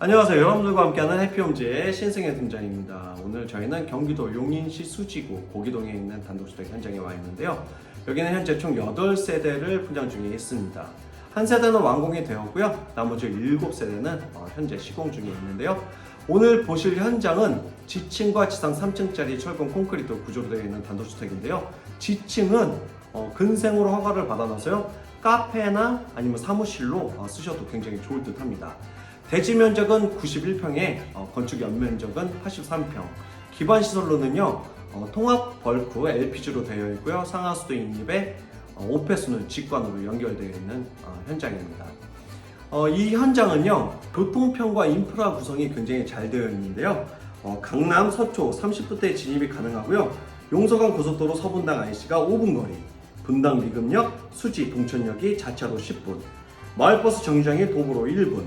안녕하세요. 여러분들과 함께하는 해피홈즈의 신승혜 팀장입니다. 오늘 저희는 경기도 용인시 수지구 고기동에 있는 단독주택 현장에 와 있는데요. 여기는 현재 총 8세대를 분양 중에 있습니다. 한 세대는 완공이 되었고요. 나머지 7세대는 어, 현재 시공 중에 있는데요. 오늘 보실 현장은 지층과 지상 3층짜리 철근 콘크리트 구조로 되어 있는 단독주택인데요. 지층은 어, 근생으로 허가를 받아놔서요. 카페나 아니면 사무실로 어, 쓰셔도 굉장히 좋을 듯 합니다. 대지 면적은 91평에 건축 연면적은 83평. 기반 시설로는요 어, 통합 벌크 LPG로 되어 있고요 상하수도 인입에 어, 오페수는 직관으로 연결되어 있는 어, 현장입니다. 어, 이 현장은요 교통편과 인프라 구성이 굉장히 잘 되어 있는데요. 어, 강남 서초 30분대 진입이 가능하고요. 용서간 고속도로 서분당 IC가 5분 거리, 분당 미금역, 수지 동천역이 자차로 10분, 마을버스 정류장이 도보로 1분,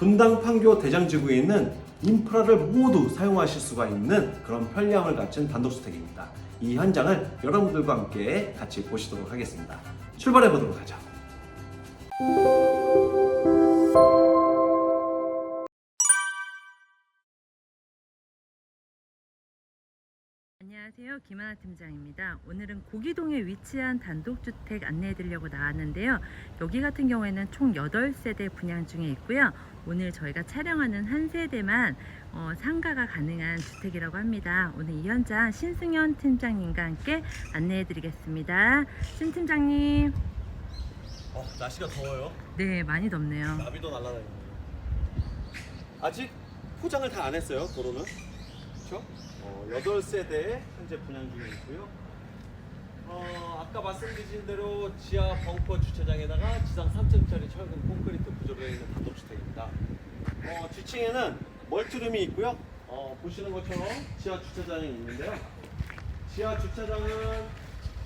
분당 판교 대장지구에 있는 인프라를 모두 사용하실 수가 있는 그런 편리함을 갖춘 단독주택입니다. 이 현장을 여러분들과 함께 같이 보시도록 하겠습니다. 출발해 보도록 하죠. 안녕하세요. 김하나 팀장입니다. 오늘은 고기동에 위치한 단독주택 안내해 드리려고 나왔는데요. 여기 같은 경우에는 총 8세대 분양 중에 있고요. 오늘 저희가 촬영하는 한 세대만 어, 상가가 가능한 주택이라고 합니다. 오늘 이 현장 신승현 팀장님과 함께 안내해 드리겠습니다. 신 팀장님. 어, 날씨가 더워요. 네, 많이 덥네요. 나비도 날아다니고. 아직 포장을 다 안 했어요, 도로는. 그렇죠? 어, 8세대에 현재 분양 중에 있고요. 어, 아까 말씀드린 대로 지하 벙커 주차장에다가 지상 3층짜리 철근 콘크리트 구조로 되어 있는 단독주택입니다. 어, 지층에는 멀티룸이 있고요. 어, 보시는 것처럼 지하 주차장이 있는데요. 지하 주차장은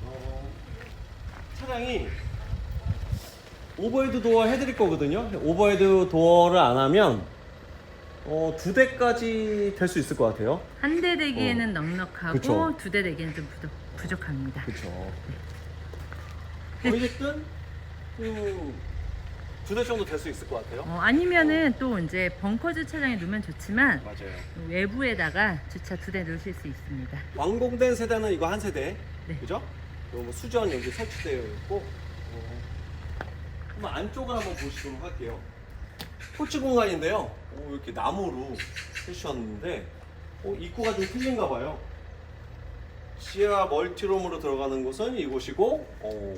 어, 차량이 오버헤드 도어 해드릴 거거든요. 오버헤드 도어를 안 하면 어, 두 대까지 될 수 있을 것 같아요. 한 대 되기에는 넉넉하고 그쵸. 두 대 되기에는 좀 부족, 부족합니다. 그렇죠. 어쨌든 두대 정도 될 수 있을 것 같아요. 어, 아니면은 또 이제 벙커 주차장에 놓으면 좋지만 맞아요. 외부에다가 주차 두 대 놓으실 수 있습니다. 완공된 세대는 이거 한 세대, 네. 그죠? 그리고 뭐 수전 여기 설치되어 있고. 어, 한번 안쪽을 한번 보시도록 할게요. 포츠 공간인데요. 어, 이렇게 나무로 해주셨는데 어, 입구가 좀 틀린가 봐요. 지하 멀티룸으로 들어가는 곳은 이곳이고 어,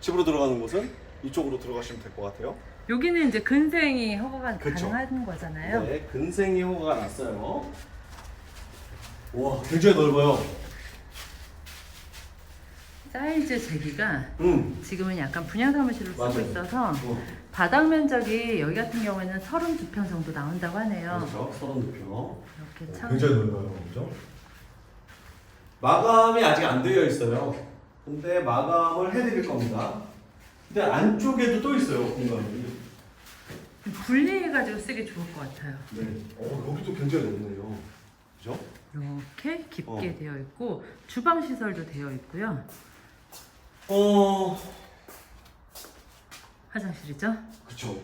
집으로 들어가는 곳은 이쪽으로 들어가시면 될 것 같아요. 여기는 이제 근생이 허가가 그쵸. 가능한 거잖아요. 네, 근생이 호가 났어요. 와, 굉장히 넓어요. 사이즈 재기가 음, 지금은 약간 분양 사무실로 쓰고 맞아요. 있어서 어, 바닥 면적이 여기 같은 경우에는 32평 정도 나온다고 하네요. 그렇죠. 서른 두 평. 이렇게 참 굉장히 넓어요, 그죠? 마감이 아직 안 되어 있어요. 근데 마감을 해드릴 겁니다. 근데 안쪽에도 또 있어요, 공간이. 분리해가지고 쓰기 좋을 것 같아요. 네. 어, 여기도 굉장히 넓네요. 그죠? 이렇게 깊게 어. 되어 있고 주방 시설도 되어 있고요. 어, 화장실이죠. 그쵸.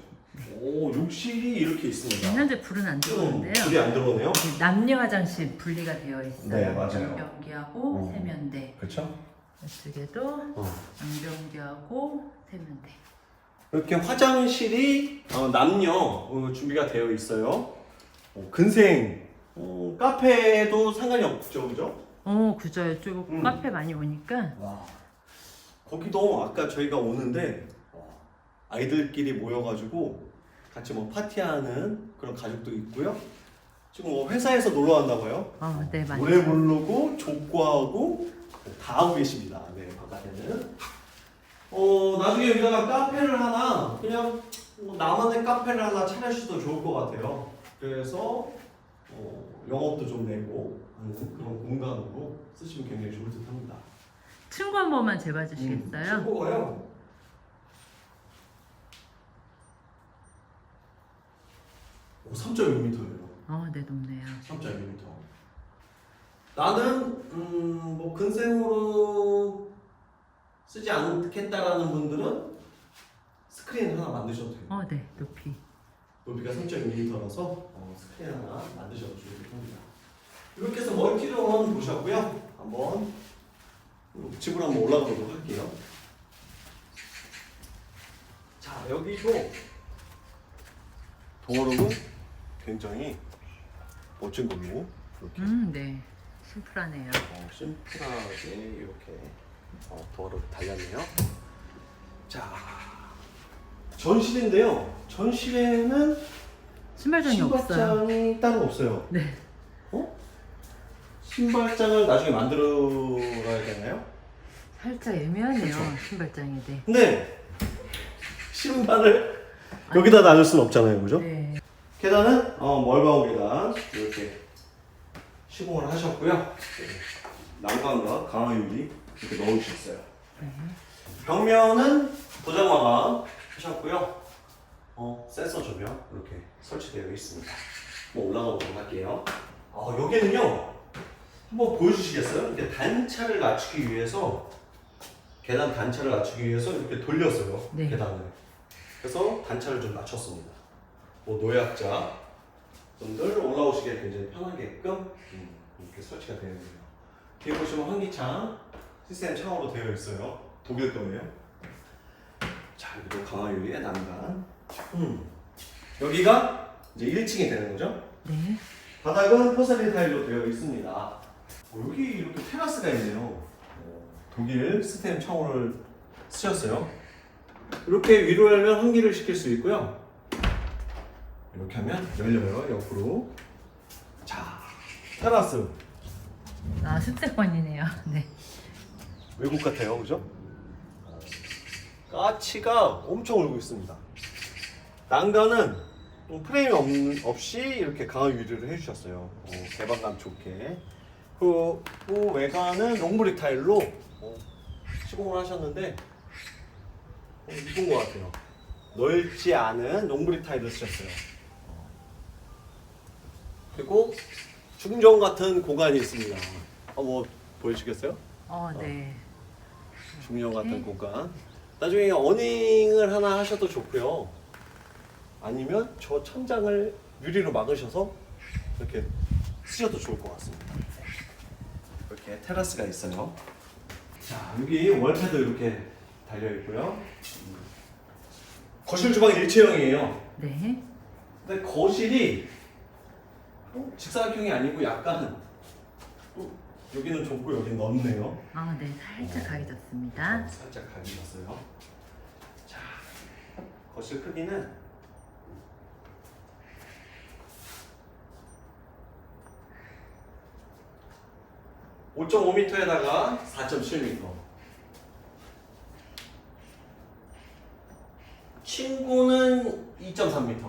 오, 욕실이 이렇게 있습니다. 현재 불은 안 음, 들어오는데요. 불이 안 들어오네요. 남녀 화장실 분리가 되어 있어요. 네, 맞아요. 양변기하고 어. 세면대. 그렇죠? 이쪽에도 어. 양변기하고 세면대. 이렇게 화장실이 어, 남녀 어, 준비가 되어 있어요. 어, 근생 어, 카페도 상관이 없죠, 그죠? 어, 그죠. 이쪽 음. 카페 많이 오니까 와. 거기도 아까 저희가 오는데 어, 아이들끼리 모여가지고 같이 뭐 파티하는 그런 가족도 있고요. 지금 뭐 회사에서 놀러 왔나 봐요. 어, 네, 맞아요. 노래 부르고 족구하고 다 하고 계십니다. 네, 바깥에는. 어, 나중에 여기다가 카페를 하나, 그냥 뭐 나만의 카페를 하나 차려주셔도 좋을 것 같아요. 그래서 어, 영업도 좀 내고 하는 그런 공간으로 쓰시면 굉장히 좋을 듯 합니다. 층고 한 번만 재봐 주시겠어요? 친구가요? 오, 3.6m예요. 어, 네, 높네요. 3.2m. 나는 음, 뭐 근생으로 쓰지 않겠다라는 분들은 스크린 하나 만드셔도 돼요. 어, 네, 높이. 높이가 3.2m라서 어, 스크린 하나 만드셔도 좋을 것 합니다. 이렇게 해서 멀티룸 보셨고요. 한번 집으로 한번 올라가 보도록 할게요. 자 여기도 동어룸은 굉장히 멋진 걸로 이렇게 음, 네. 심플하네요. 어, 심플하게 이렇게 어, 도어를 달렸네요. 자, 전실인데요. 전실에는 신발장이 없어요. 신발장이 따로 없어요. 네. 어? 신발장을 나중에 만들어야 되나요? 살짝 애매하네요. 그쵸. 신발장이. 네. 근데 신발을 여기다 놔줄 수는 없잖아요, 그죠? 네. 계단은 어, 멀바우 계단 이렇게 시공을 하셨고요. 네. 난간과 강화 유리 이렇게 넣으셨어요. 네. 벽면은 도장 마감 하셨고요. 어, 센서 조명 이렇게 설치되어 있습니다. 한번 올라가 보도록 할게요. 아, 여기는요. 한번 보여주시겠어요? 이렇게 단차를 낮추기 위해서 계단 단차를 낮추기 위해서 이렇게 돌렸어요. 네. 계단을. 그래서 단차를 좀 낮췄습니다. 뭐 노약자 분들 올라오시기에 굉장히 편하게끔 음, 이렇게 설치가 되어 있네요. 뒤에 보시면 환기창 시스템 창으로 되어 있어요. 독일 거예요. 자, 여기도 강화 유리의 난간. 음. 여기가 이제 1층이 되는 거죠. 네. 바닥은 포세린 타일로 되어 있습니다. 어, 여기 이렇게 테라스가 있네요. 어, 독일 스템 창호를 쓰셨어요. 이렇게 위로 열면 환기를 시킬 수 있고요. 이렇게 하면 열려요, 옆으로. 자, 테라스. 아, 습세권이네요. 네. 외국 같아요, 그죠? 까치가 엄청 울고 있습니다. 난간은 프레임 없, 없이 이렇게 강화 유리를 해주셨어요. 어, 개방감 좋게. 그, 그 외관은 롱브릭 타일로 어, 시공을 하셨는데 어, 이쁜 것 같아요. 넓지 않은 롱브릭 타일을 쓰셨어요. 어. 그리고 중정 같은 공간이 있습니다. 한번 보여주겠어요? 어, 네. 중령 같은 이렇게. 공간. 나중에 어닝을 하나 하셔도 좋고요. 아니면 저 천장을 유리로 막으셔서 이렇게 쓰셔도 좋을 것 같습니다. 이렇게 테라스가 있어요. 자, 여기 월패도 이렇게 달려 있고요. 음. 거실 주방 일체형이에요. 네. 근데 거실이 어, 직사각형이 아니고 약간 또 여기는 좁고 여기는 넓네요. 아, 네. 살짝 각이 졌습니다. 살짝 났어요. 자, 거실 크기는 (5.5m에다가) (4.7m) 친구는 (2.3m)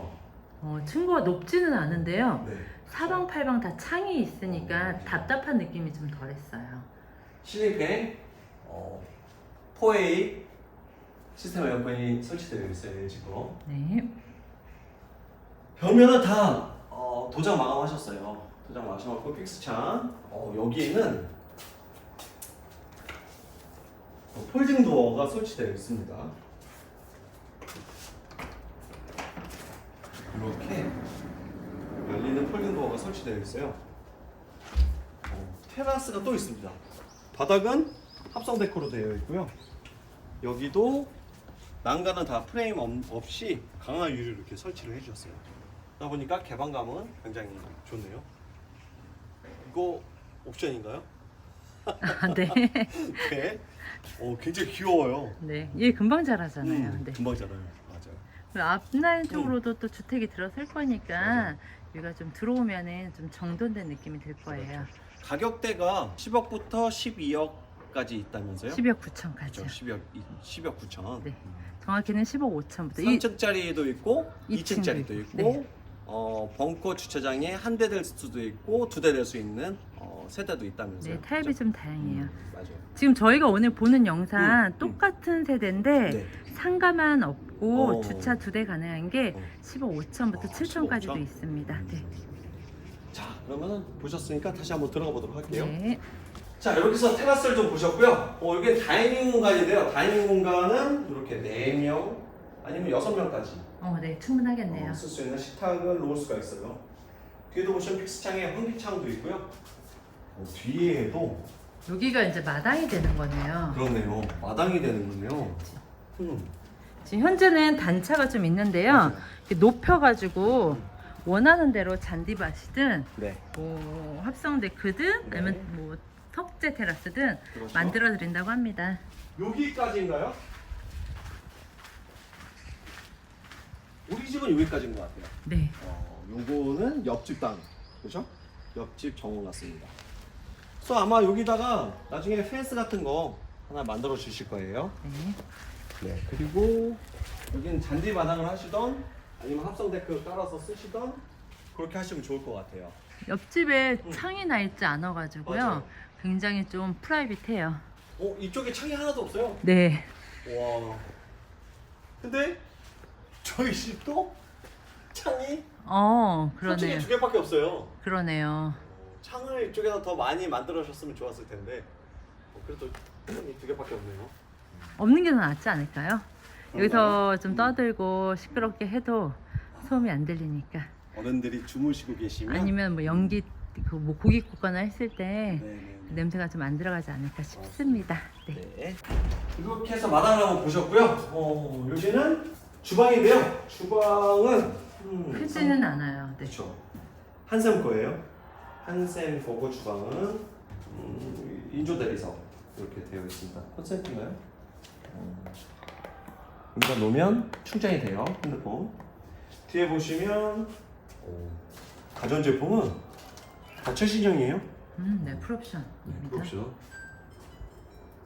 어, 층고가 높지는 않은데요. 네. 사방 팔방 다 창이 있으니까 답답한 느낌이 좀 덜했어요. 실링팬 어, 4A 시스템 에어컨이 설치되어 있어요 거 네. 벽면은 다 어, 도장 마감하셨어요. 도장 마감하고 픽스창. 어, 여기에는 어, 폴딩 도어가 설치되어 있습니다. 이렇게 열리는 폴딩 도어가 설치되어 있어요. 어, 테라스가 또 있습니다. 바닥은 합성 데코로 되어 있고요. 여기도 난간은 다 프레임 없- 없이 강화 유리로 이렇게 설치를 해주셨어요. 그러다 보니까 개방감은 굉장히 좋네요. 이거 옵션인가요? 아, 네. 네. 어, 굉장히 귀여워요. 네. 얘 금방 자라잖아요. 음, 네. 금방 자라요. 맞아요. 그리고 앞라인 쪽으로도 또 주택이 들어설 거니까 여기가 좀 들어오면은 좀 정돈된 느낌이 들 거예요. 가격대가 10억부터 12억까지 있다면서요? 10억 9천까지. 그렇죠. 10억, 10억 9천. 네. 정확히는 10억 5천부터. 이 3층짜리도 있고 이 2층짜리도 층도 있고 네. 어, 벙커 주차장에 한 대 될 수도 있고 두 대 될 수 있는 어, 세대도 있다면서요. 네, 타입이? 좀 다양해요. 음, 맞아요. 지금 저희가 오늘 보는 영상 음, 음. 똑같은 세대인데 네. 상가만 없고 어. 주차 두 대 가능한 게 어. 15억 5천부터 아, 7천까지도 15천? 있습니다. 네. 자, 그러면 보셨으니까 다시 한번 들어가 보도록 할게요. 네. 자, 여기서 테라스를 좀 보셨고요. 어, 여기 다이닝 공간인데요. 다이닝 공간은 이렇게 4명 아니면 여섯 명까지 어, 네, 충분하겠네요. 쓸 수 있는 식탁을 놓을 수가 있어요. 뒤에도 보시면 픽스창에 환기창도 있고요. 어, 뒤에도 여기가 이제 마당이 되는 거네요. 그렇네요. 마당이 되는 거네요. 음. 지금 현재는 단차가 좀 있는데요. 맞아요. 이렇게 높여가지고 원하는 대로 잔디밭이든 네. 뭐 합성 데크든 네. 아니면 뭐 석재 테라스든 그렇죠. 만들어 드린다고 합니다. 여기까지인가요? 우리 집은 여기까지인 것 같아요. 네. 어, 요거는 옆집 땅, 그죠? 옆집 정원 같습니다. 그래서 아마 여기다가 나중에 펜스 같은 거 하나 만들어 주실 거예요. 네. 네. 그리고 여기는 잔디 마당을 하시던 아니면 합성 데크 깔아서 쓰시던 그렇게 하시면 좋을 것 같아요. 옆집에 음. 창이 나 있지 않아가지고요. 맞아요. 굉장히 좀 프라이빗해요. 어 이쪽에 창이 하나도 없어요. 네. 와. 근데 저희 집도 창이 어, 솔직히 그러네요. 두 개밖에 없어요. 그러네요. 창을 이쪽에서 더 많이 만들어주셨으면 좋았을 텐데 어, 그래도 두 개밖에 없네요. 없는 게 더 낫지 않을까요? 여기서 그런가요? 좀 음. 떠들고 시끄럽게 해도 소음이 안 들리니까. 어른들이 주무시고 계시면 아니면 뭐 연기 그 뭐 고기 굽거나 했을 때 네네네. 냄새가 좀 안 들어가지 않을까 싶습니다. 네. 네. 이렇게 해서 마당을 한번 보셨고요. 어, 여기는 주방인데요. 주방은 음, 크지는 않아요. 네. 그렇죠. 한샘 거예요. 한샘 거고 주방은 음, 인조 대리석 이렇게 되어 있습니다. 콘센트인가요? 음. 여기다 놓으면 충전이 돼요. 핸드폰. 뒤에 보시면 오, 가전제품은 다 최신형이에요. 음, 네, 풀옵션입니다. 그렇죠.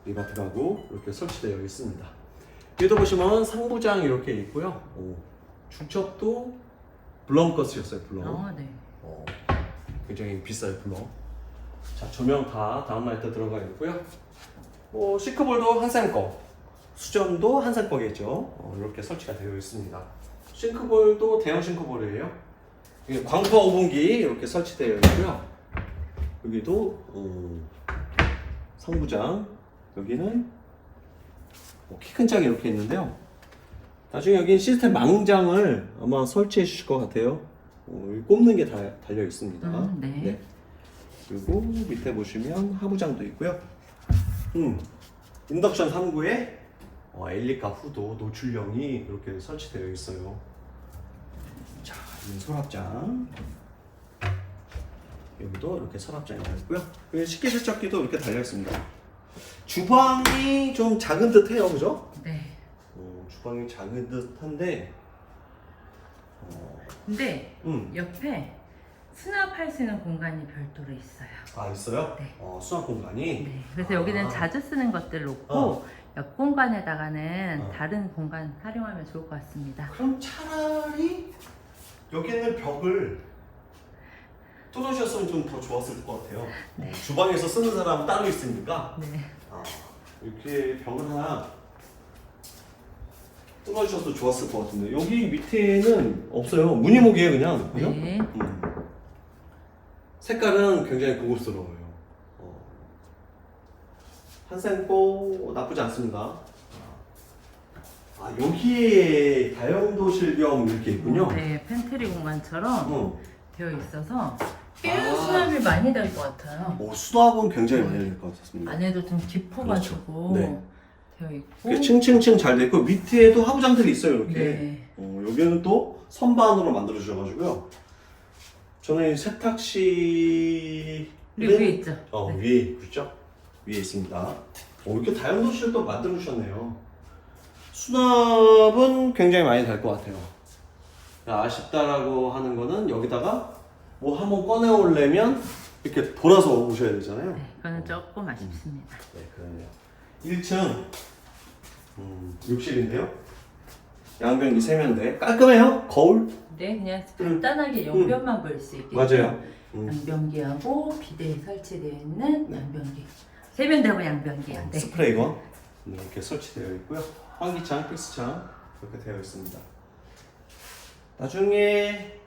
리바트 가구 이렇게 설치되어 있습니다. 뒤에도 보시면 상부장 이렇게 있고요. 오, 중첩도 블럼 거 쓰셨어요. 블럼. 어, 네. 어, 굉장히 비싸요 블럼. 자 조명 다 다음 라이트 들어가 있고요. 어, 싱크볼도 한샘 거, 수전도 한샘 거겠죠. 어, 이렇게 설치가 되어 있습니다. 싱크볼도 대형 싱크볼이에요. 이게 광파 오븐기 이렇게 설치되어 있고요. 여기도 어, 상부장 여기는 뭐 키큰 짝이 이렇게 있는데요. 나중에 여기 시스템 망장을 아마 설치해 주실 것 같아요. 어, 꼽는 게 다 달려 있습니다. 음, 네. 그리고 밑에 보시면 하부장도 있고요. 음, 인덕션 3구에 어, 엘리카 후도 노출형이 이렇게 설치되어 있어요. 자, 이 서랍장. 여기도 이렇게 서랍장이 있고요. 여기 식기세척기도 이렇게 달려 있습니다. 주방이 좀 작은 듯해요, 그죠? 네. 어, 주방이 작은 듯한데, 어, 근데 음, 옆에 수납할 수 있는 공간이 별도로 있어요. 아 있어요? 네. 어, 수납 공간이. 네. 그래서 아. 여기는 자주 쓰는 것들 놓고 어. 옆 공간에다가는 어. 다른 공간 활용하면 좋을 것 같습니다. 그럼 차라리 여기 있는 벽을 뚫으셨으면 좀 더 좋았을 것 같아요. 어, 주방에서 쓰는 사람은 따로 있으니까 네. 아, 이렇게 벽을 하나 뚫어주셔도 좋았을 것 같은데 여기 밑에는 없어요. 무늬목이에요 그냥. 그죠? 네. 음. 색깔은 굉장히 고급스러워요. 어. 한센코 나쁘지 않습니다. 아 여기에 다용도 실 겸 이렇게 있군요. 네, 팬트리 공간처럼 어. 되어 있어서 꽤 아. 수납이 많이 될 것 같아요. 어, 수납은 굉장히 많이 될 것 같습니다. 안에도 좀 깊어가지고 그렇죠. 네. 되어 있고. 층층층 잘돼 있고 밑에도 하부장들이 있어요 이렇게. 네. 어, 여기는 또 선반으로 만들어 주셔가지고요. 저는 이 세탁실 그리고 위에 있죠. 어 네. 위에 그렇죠? 위에 있습니다. 어, 이렇게 다용도실도 만들어 주셨네요. 수납은 굉장히 많이 될 것 같아요. 아쉽다라고 하는 거는 여기다가 뭐 한번 꺼내 오려면 이렇게 돌아서 오셔야 되잖아요. 네, 이거는 조금 아쉽습니다. 네, 그러네요. 1층 음, 욕실인데요. 양변기 세면대 깔끔해요. 거울 네, 그냥 간단하게 연변만 볼 수 있게. 음. 맞아요. 음. 양변기하고 비데이 설치되어 있는 양변기. 세면대하고 양변기요. 네. 스프레이건 네, 이렇게 설치되어 있고요. 환기창, 필수창 이렇게 되어 있습니다. 나중에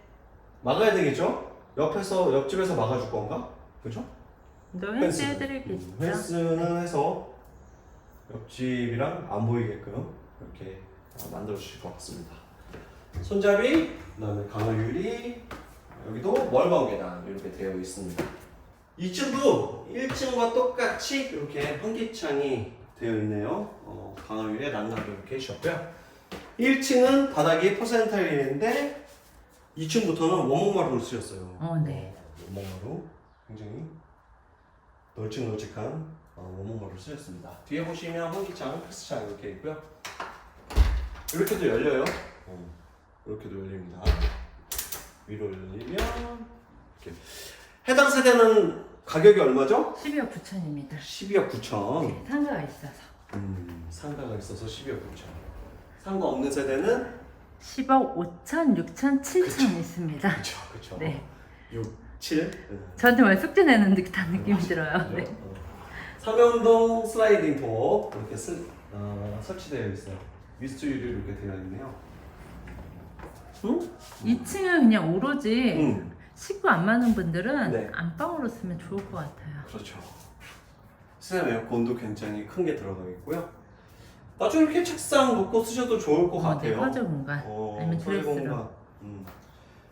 막아야 되겠죠? 옆에서 옆집에서 막아줄 건가? 그죠? 또 헬스 해드리겠죠. 음, 헬스는 해서 옆집이랑 안 보이게끔 이렇게 어, 만들어 주실 것 같습니다. 손잡이, 그다음에 강화 유리, 여기도 멀방 계단 이렇게 되어 있습니다. 2층도 1층과 똑같이 이렇게 환기창이 되어 있네요. 어, 강화 유리에 란나도 이렇게 해주셨고요. 1층은 바닥이 포센 타일인데 2층부터는 원목마루를 쓰셨어요. 어, 네. 어, 원목마루 굉장히 널찍널찍한 어, 원목마루를 쓰셨습니다. 뒤에 보시면 환기창, 패스창 이렇게 있고요. 이렇게도 열려요. 어, 이렇게도 열립니다. 위로 열리면 이렇게 해당 세대는 가격이 얼마죠? 12억 9천입니다. 12억 9천. 네, 상가가 있어서. 음, 상가가 있어서 12억 9천. 상가 없는 세대는 10억 5천, 6천, 7천 있습니다. 그렇죠, 그렇죠. 네. 6, 7. 저한테 말 숙제 내는 듯한 느낌이 들어요. 네. 어. 삼연동 슬라이딩 도어 이렇게 슬, 어, 설치되어 있어요. 미스트 유리 이렇게 되어 있네요. 응? 2층은 그냥 오로지 응. 식구 안 많은 분들은 네. 안방으로 쓰면 좋을 것 같아요. 그렇죠. 시스템 에어컨도 굉장히 큰 게 들어가 있고요. 나중에 이렇게 책상 놓고 쓰셔도 좋을 것 어, 네, 같아요. 화재 공간. 어, 아니면 드레스룸. 공간. 음.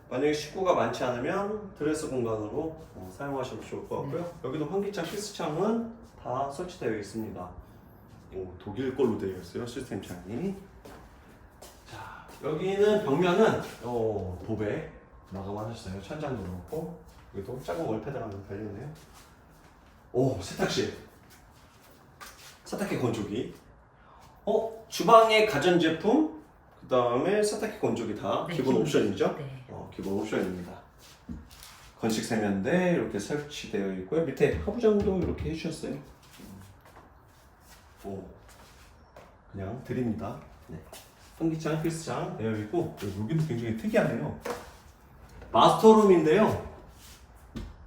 만약에 식구가 많지 않으면 드레스 공간으로 어, 사용하셔도 좋을 것 같고요. 네. 여기도 환기창, 필수창은 다 설치되어 있습니다. 오, 독일 걸로 되어 있어요 시스템 창이. 자 여기는 벽면은 어, 도배 마감하셨어요. 천장도 그렇고 여기도 작은 월패드가 하나 달렸네요. 오 세탁실. 세탁기 건조기. 어 주방에 가전제품 그 다음에 세탁기 건조기 다 네, 기본 기본. 옵션이죠. 네. 어, 기본 옵션입니다. 건식 세면대 이렇게 설치되어 있고요. 밑에 하부장도 이렇게 해주셨어요. 오, 그냥 드립니다. 네. 환기창, 필수창 되어 있고 여기도 굉장히 특이하네요. 마스터룸인데요.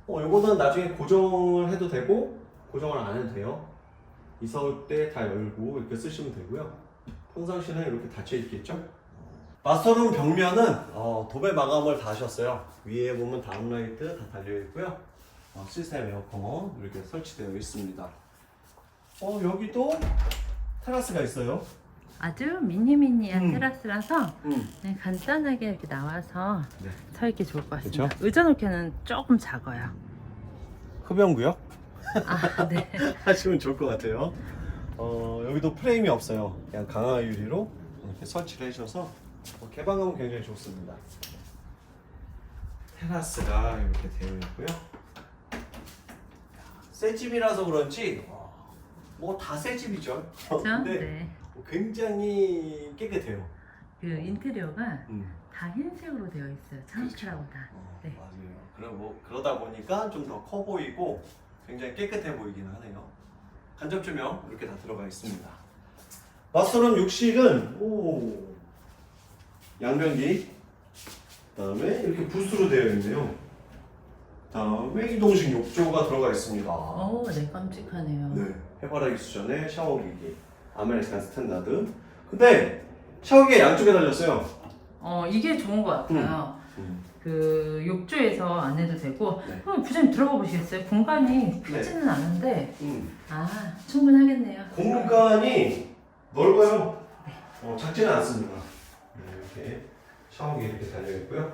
어, 이거는 나중에 고정을 해도 되고 고정을 안 해도 돼요. 이사 올 때 다 열고 이렇게 쓰시면 되고요. 평상시는 이렇게 닫혀 있겠죠? 마스터룸 벽면은 어, 도배 마감을 다 하셨어요. 위에 보면 다운라이트 다 달려 있고요. 어, 시스템 에어컨 이렇게 설치되어 있습니다. 어 여기도 테라스가 있어요. 아주 미니미니한 음. 테라스라서 음. 그냥 간단하게 이렇게 나와서 네. 서 있기 좋을 것 같습니다. 그쵸? 의자 놓기에는 조금 작아요. 흡연구역 아, 네. 하시면 좋을 것 같아요. 어 여기도 프레임이 없어요. 그냥 강화 유리로 이렇게 설치를 해주셔서 어, 개방감은 굉장히 좋습니다. 테라스가 이렇게 되어 있고요. 새 집이라서 그런지 뭐 다새 집이죠. 그죠? 근데 네. 굉장히 깨끗해요. 그 인테리어가 음. 다 흰색으로 되어 있어요. 창틀하고 다. 어, 네. 맞아요. 그리고 뭐 그러다 보니까 좀 더 커 보이고 굉장히 깨끗해 보이기는 하네요. 간접 조명 이렇게 다 들어가 있습니다. 마스터룸 욕실은 오 양변기 그다음에 이렇게 부스로 되어 있네요. 그다음에 이동식 욕조가 들어가 있습니다. 어, 네, 깜찍하네요. 네, 해바라기 수전에 샤워기기, 아메리칸 스탠다드. 근데 샤워기 양쪽에 달렸어요. 어, 이게 좋은 것 같아요. 음. 그 욕조에서 안 해도 되고, 네. 그럼 부장님 들어가 보시겠어요? 공간이 크지는 않은데, 음. 아, 충분하겠네요. 공간이 넓어요. 어, 작지는 않습니다. 네, 이렇게 샤워기 이렇게 달려 있고요.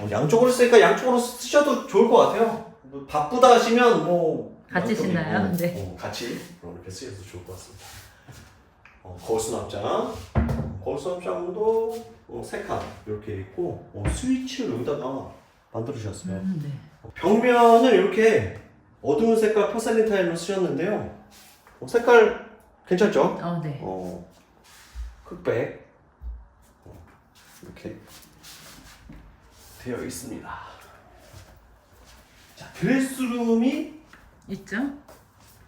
어, 양쪽으로 쓰니까 양쪽으로 쓰셔도 좋을 것 같아요. 뭐 바쁘다 하시면 뭐 같이 신나요? 어, 네. 어, 같이 이렇게 쓰셔도 좋을 것 같습니다. 어, 거울 수납장, 거울 수납장도 어, 세칸 이렇게 있고 어, 스위치를 여기다가 만들어 주셨어요. 음, 네. 벽면을 이렇게 어두운 색깔 포셀린 타일로 쓰셨는데요. 어, 색깔 괜찮죠? 어, 네. 어, 흑백 어, 이렇게 되어 있습니다. 자, 드레스룸이 있죠?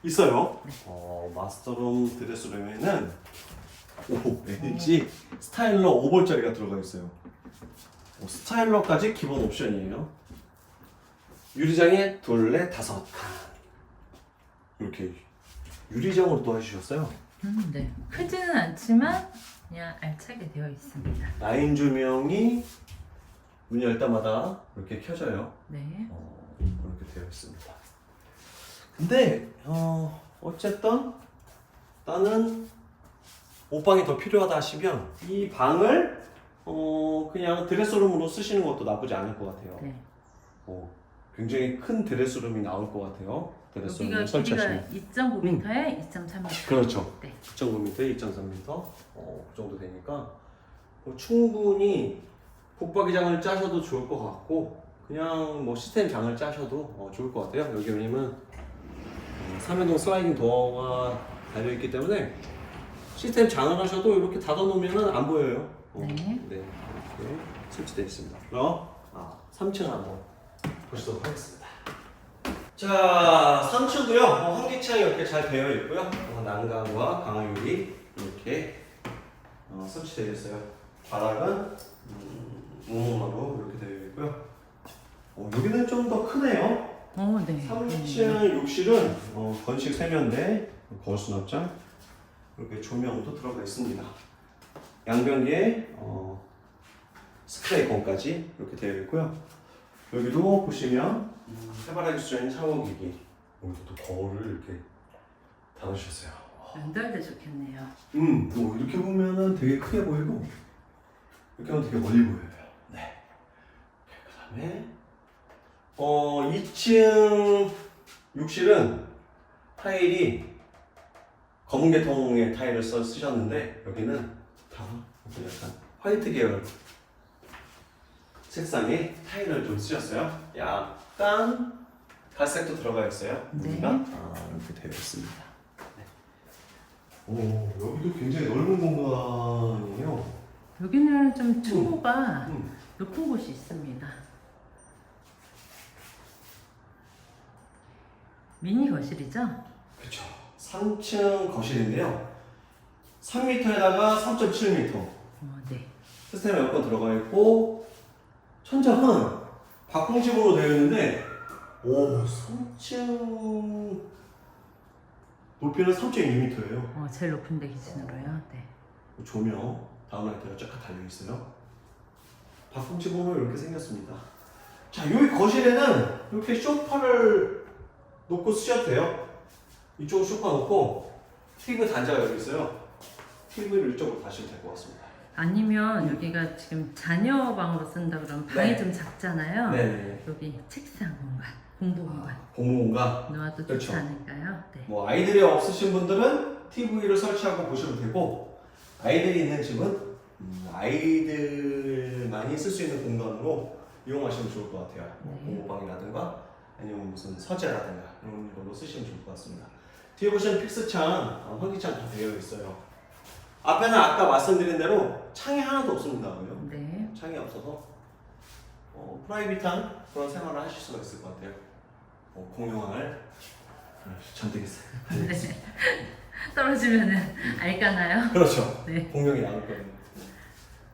있어요. 어, 마스터룸 드레스룸에는 오, LG 스타일러 5볼짜리가 들어가 있어요. 어, 스타일러까지 기본 옵션이에요. 유리장에 둘, 넷, 다섯 칸. 이렇게 유리장으로 또 해주셨어요. 음, 네. 크지는 않지만, 그냥 알차게 되어 있습니다. 라인 조명이 문 열 때마다 이렇게 켜져요. 네. 어, 이렇게 되어 있습니다. 근데 어, 어쨌든 나는 옷방이 더 필요하다 하시면 이 방을 어 그냥 드레스룸으로 쓰시는 것도 나쁘지 않을 것 같아요. 네. 어, 굉장히 큰 드레스룸이 나올 것 같아요. 여기가 드레스룸을 길이가 설치하시면 2.9m에 2.3m. 그렇죠. 네. 2.9m, 2.3m 어, 그 정도 되니까 뭐 충분히 북박이장을 짜셔도 좋을 것 같고 그냥 뭐 시스템 장을 짜셔도 어, 좋을 것 같아요. 여기 왜냐면 음, 3연동 슬라이딩 도어가 달려 있기 때문에 시스템 장을 하셔도 이렇게 닫아 놓으면 안 보여요. 어, 네. 네, 이렇게 설치되어 있습니다. 그럼 아, 3층 한번 보시도록 하겠습니다. 자, 3층도요. 어, 환기창이 이렇게 잘 되어 있고요. 어, 난간과 강화유리 이렇게 어, 설치되어 있어요. 바닥은 음, 무모마로 이렇게 되어 있고요. 어, 여기는 좀 더 크네요. 어, 네. 3층 욕실은 어, 건식 세면대, 거울 수납장, 이렇게 조명도 들어가 있습니다. 양변기에 어, 스프레이건까지 이렇게 되어 있고요. 여기도 보시면 음, 해바라기 수전인 샤워기기 여기도 또 거울을 이렇게 달아주셨어요. 연결돼 좋겠네요. 음, 뭐 이렇게 보면은 되게 크게 보이고 이렇게 하면 되게 멀리 보여요. 네. 그 다음에 어 2층 욕실은 타일이 검은 계통의 타일을 써 쓰셨는데 여기는 다 약간 화이트 계열 색상의 타일을 좀 쓰셨어요. 약 간 갈색도 들어가 있어요. 네. 여기가 아, 이렇게 되어 있습니다. 오, 여기도 굉장히 넓은 공간이에요. 여기는 좀 층고가 음. 높은 곳이 있습니다. 미니 거실이죠? 그쵸. 3층 거실인데요. 3m에다가 3.7m. 어, 네. 시스템 에어컨 들어가 있고, 천장은 박공집으로 되어 있는데, 오, 3층 높이는 3.2m예요. 어, 제일 높은 데 기준으로요. 네. 조명, 다운라이트가 쫙 달려 있어요. 박공집으로 이렇게 생겼습니다. 자, 여기 거실에는 이렇게 소파를 놓고 쓰셔도 돼요. 이쪽으로 소파 놓고 TV 단자가 여기 있어요. TV를 이쪽으로 다시면 될 것 같습니다. 아니면 여기가 지금 자녀 방으로 쓴다 그러면 방이 네. 좀 작잖아요. 네. 여기 책상 공간, 공부 공간 공공가 놓아도 그렇죠. 좋지 않을까요? 네. 뭐 아이들이 없으신 분들은 TV를 설치하고 보시면 되고 아이들이 있는 집은 음, 아이들만이 쓸 수 있는 공간으로 이용하시면 좋을 것 같아요. 뭐 네. 공부방이라든가 아니면 무슨 서재라든가 이런 걸로 쓰시면 좋을 것 같습니다. 뒤에 보시면 픽스창, 어, 환기창 다 되어 있어요. 앞에는 아까 말씀드린 대로 창이 하나도 없습니다. 그죠? 네. 창이 없어서 어, 프라이빗한 그런 생활을 하실 수가 있을 것 같아요. 어, 공용할 잔뜩 있어요. 네. 떨어지면은 알까나요? 그렇죠. 네. 공룡이 나올 거예요.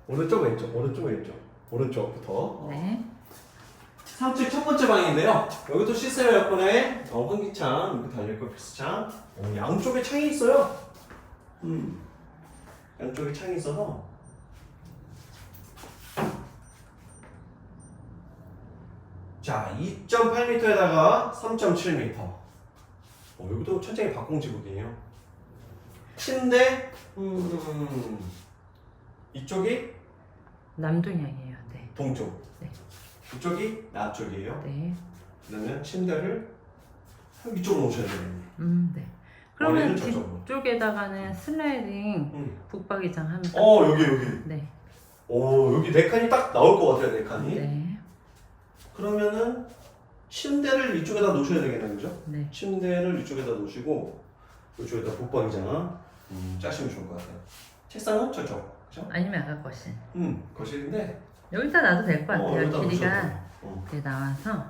오른쪽 왼쪽 오른쪽 왼쪽 오른쪽부터 네. 3층 첫 번째 방인데요. 여기도 시스템 에어컨에 어, 환기창 이렇게 달려있고 필수창 어, 양쪽에 창이 있어요. 음. 양쪽에 창이 있어서 자 2.8m에다가 3.7m 어, 여기도 천장이 박공지북이에요. 침대 음, 이쪽이 남동향이에요. 네. 동쪽 네. 이쪽이 남쪽이에요. 네. 그러면 침대를 이쪽으로 놓으셔야 되겠네. 음, 네. 그러면. 뒤쪽에다가는 슬라이딩 음. 북박이장 하면 딱- 어 여기 여기. 네. 오 여기 네 칸이 딱 나올 것 같아요 네 칸이. 네. 그러면은 침대를 이쪽에다 놓으셔야 되겠네 그죠? 네. 침대를 이쪽에다 놓으시고 이쪽에다 복방이장 음, 짜시면 좋을 것 같아요. 책상은 저쪽. 그죠? 아니면 아까 거실. 음 거실인데. 여기다 놔도 될것 같아요. 여기다 길이가 놓으셔도 돼요. 어, 이렇게 나와서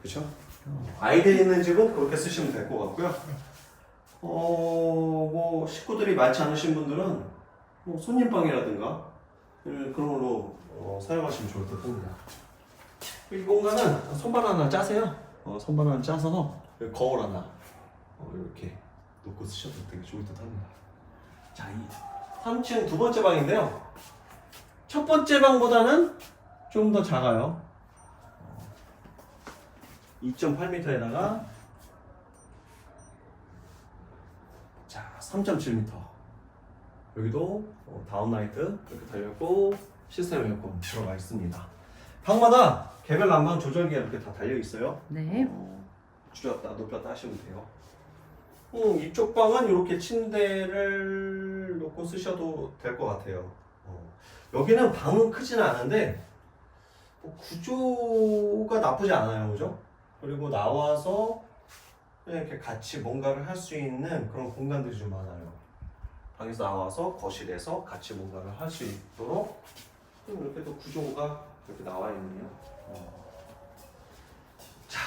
그렇죠? 또 아이들 있는 집은 그렇게 쓰시면 될 것 같고요. 네. 어, 뭐 식구들이 많지 않으신 분들은 뭐 손님방이라든가 그런 걸로 어, 사용하시면 좋을 것 같습니다. 이 공간은 선반 하나 짜세요. 어, 선반 하나 짜서 거울 하나 어, 이렇게 놓고 쓰셔도 되게 좋을 듯 합니다. 자, 이 3층 두 번째 방인데요. 첫 번째 방보다는 좀 더 작아요. 2.8m에다가 자 3.7m 여기도 어, 다운라이트 이렇게 달려있고 시스템 에어컨 들어가 있습니다. 방마다 개별 난방 조절기가 이렇게 다 달려 있어요. 네. 어, 줄였다 높였다 하시면 돼요. 음, 이쪽 방은 이렇게 침대를 놓고 쓰셔도 될 것 같아요. 어, 여기는 방은 크지는 않은데 뭐 구조가 나쁘지 않아요, 그죠? 그리고 나와서 이렇게 같이 뭔가를 할 수 있는 그런 공간들이 좀 많아요. 방에서 나와서 거실에서 같이 뭔가를 할 수 있도록 좀 이렇게 또 구조가 이렇게 나와 있네요. 어. 자,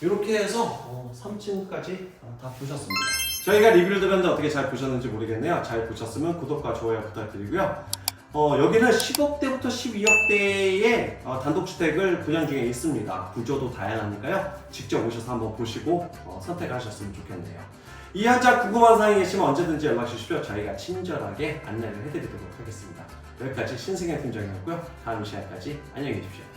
이렇게 해서 어, 3층까지 다 보셨습니다. 저희가 리뷰를 들었는데 어떻게 잘 보셨는지 모르겠네요. 잘 보셨으면 구독과 좋아요 부탁드리고요. 어, 여기는 10억대부터 12억대의 어, 단독주택을 분양 중에 있습니다. 구조도 다양하니까요. 직접 오셔서 한번 보시고 어, 선택하셨으면 좋겠네요. 이 한자 궁금한 사항이 계시면 언제든지 연락 주십시오. 저희가 친절하게 안내를 해드리도록 하겠습니다. 여기까지 신승현 팀장이었고요. 다음 시간까지 안녕히 계십시오.